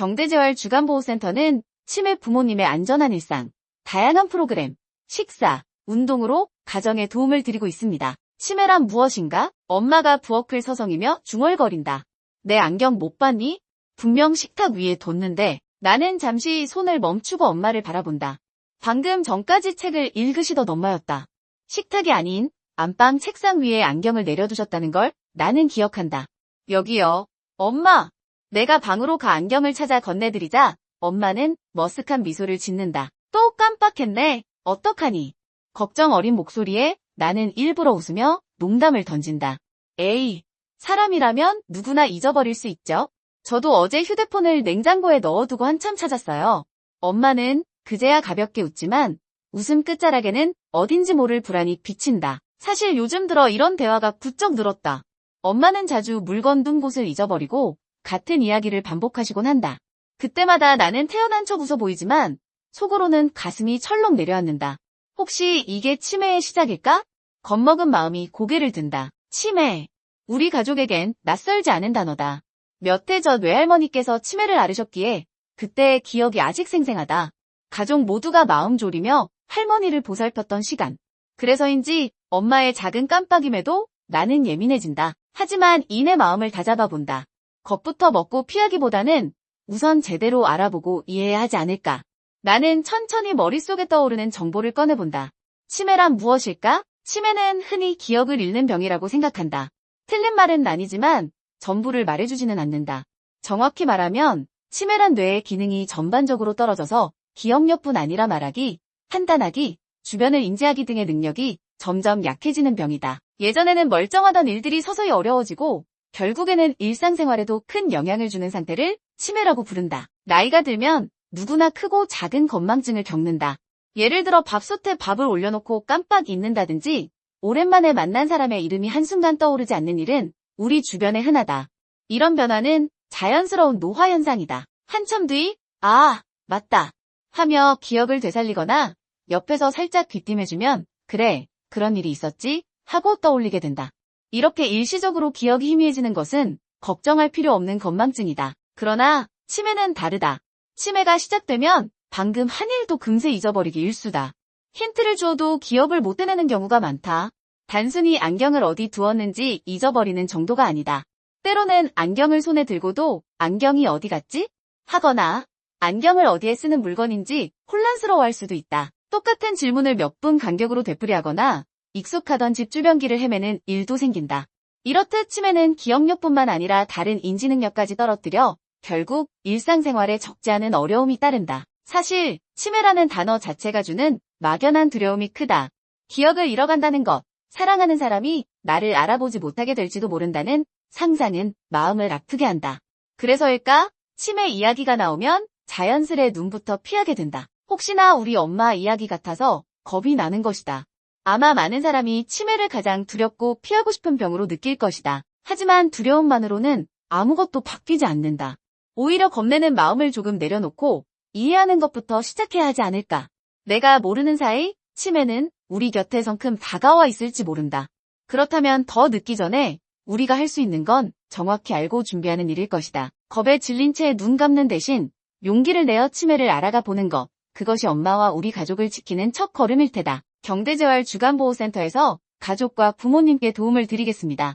경제재활 주간보호센터는 치매 부모님의 안전한 일상, 다양한 프로그램, 식사, 운동으로 가정에 도움을 드리고 있습니다. 치매란 무엇인가? 엄마가 부엌을 서성이며 중얼거린다. 내 안경 못 봤니? 분명 식탁 위에 뒀는데 나는 잠시 손을 멈추고 엄마를 바라본다. 방금 전까지 책을 읽으시던 엄마였다. 식탁이 아닌 안방 책상 위에 안경을 내려두셨다는 걸 나는 기억한다. 여기요. 엄마. 내가 방으로 가 안경을 찾아 건네드리자 엄마는 머쓱한 미소를 짓는다. 또 깜빡했네. 어떡하니? 걱정 어린 목소리에 나는 일부러 웃으며 농담을 던진다. 에이, 사람이라면 누구나 잊어버릴 수 있죠. 저도 어제 휴대폰을 냉장고에 넣어두고 한참 찾았어요. 엄마는 그제야 가볍게 웃지만 웃음 끝자락에는 어딘지 모를 불안이 비친다. 사실 요즘 들어 이런 대화가 부쩍 늘었다. 엄마는 자주 물건 둔 곳을 잊어버리고 같은 이야기를 반복하시곤 한다. 그때마다 나는 태어난 척 웃어 보이지만 속으로는 가슴이 철렁 내려앉는다. 혹시 이게 치매의 시작일까? 겁먹은 마음이 고개를 든다. 치매. 우리 가족에겐 낯설지 않은 단어다. 몇 해 전 외할머니께서 치매를 앓으셨기에 그때의 기억이 아직 생생하다. 가족 모두가 마음 졸이며 할머니를 보살폈던 시간. 그래서인지 엄마의 작은 깜빡임에도 나는 예민해진다. 하지만 이내 마음을 다잡아 본다. 겁부터 먹고 피하기보다는 우선 제대로 알아보고 이해해야 하지 않을까. 나는 천천히 머릿속에 떠오르는 정보를 꺼내본다. 치매란 무엇일까? 치매는 흔히 기억을 잃는 병이라고 생각한다. 틀린 말은 아니지만 전부를 말해주지는 않는다. 정확히 말하면 치매란 뇌의 기능이 전반적으로 떨어져서 기억력뿐 아니라 말하기, 판단하기, 주변을 인지하기 등의 능력이 점점 약해지는 병이다. 예전에는 멀쩡하던 일들이 서서히 어려워지고 결국에는 일상생활에도 큰 영향을 주는 상태를 치매라고 부른다. 나이가 들면 누구나 크고 작은 건망증을 겪는다. 예를 들어 밥솥에 밥을 올려놓고 깜빡 잊는다든지 오랜만에 만난 사람의 이름이 한순간 떠오르지 않는 일은 우리 주변에 흔하다. 이런 변화는 자연스러운 노화 현상이다. 한참 뒤, 아, 맞다. 하며 기억을 되살리거나 옆에서 살짝 귀띔해주면 그래, 그런 일이 있었지? 하고 떠올리게 된다. 이렇게 일시적으로 기억이 희미해지는 것은 걱정할 필요 없는 건망증이다. 그러나 치매는 다르다. 치매가 시작되면 방금 한 일도 금세 잊어버리기 일수다. 힌트를 주어도 기억을 못 해내는 경우가 많다. 단순히 안경을 어디 두었는지 잊어버리는 정도가 아니다. 때로는 안경을 손에 들고도 안경이 어디 갔지? 하거나 안경을 어디에 쓰는 물건인지 혼란스러워할 수도 있다. 똑같은 질문을 몇 분 간격으로 되풀이하거나 익숙하던 집 주변 길을 헤매는 일도 생긴다. 이렇듯 치매는 기억력뿐만 아니라 다른 인지능력까지 떨어뜨려 결국 일상생활에 적지 않은 어려움이 따른다. 사실 치매라는 단어 자체가 주는 막연한 두려움이 크다. 기억을 잃어간다는 것, 사랑하는 사람이 나를 알아보지 못하게 될지도 모른다는 상상은 마음을 아프게 한다. 그래서일까? 치매 이야기가 나오면 자연스레 눈부터 피하게 된다. 혹시나 우리 엄마 이야기 같아서 겁이 나는 것이다. 아마 많은 사람이 치매를 가장 두렵고 피하고 싶은 병으로 느낄 것이다. 하지만 두려움만으로는 아무것도 바뀌지 않는다. 오히려 겁내는 마음을 조금 내려놓고 이해하는 것부터 시작해야 하지 않을까. 내가 모르는 사이 치매는 우리 곁에 성큼 다가와 있을지 모른다. 그렇다면 더 늦기 전에 우리가 할 수 있는 건 정확히 알고 준비하는 일일 것이다. 겁에 질린 채 눈 감는 대신 용기를 내어 치매를 알아가 보는 것. 그것이 엄마와 우리 가족을 지키는 첫 걸음일 테다. 경대재활 주간보호센터에서 가족과 부모님께 도움을 드리겠습니다.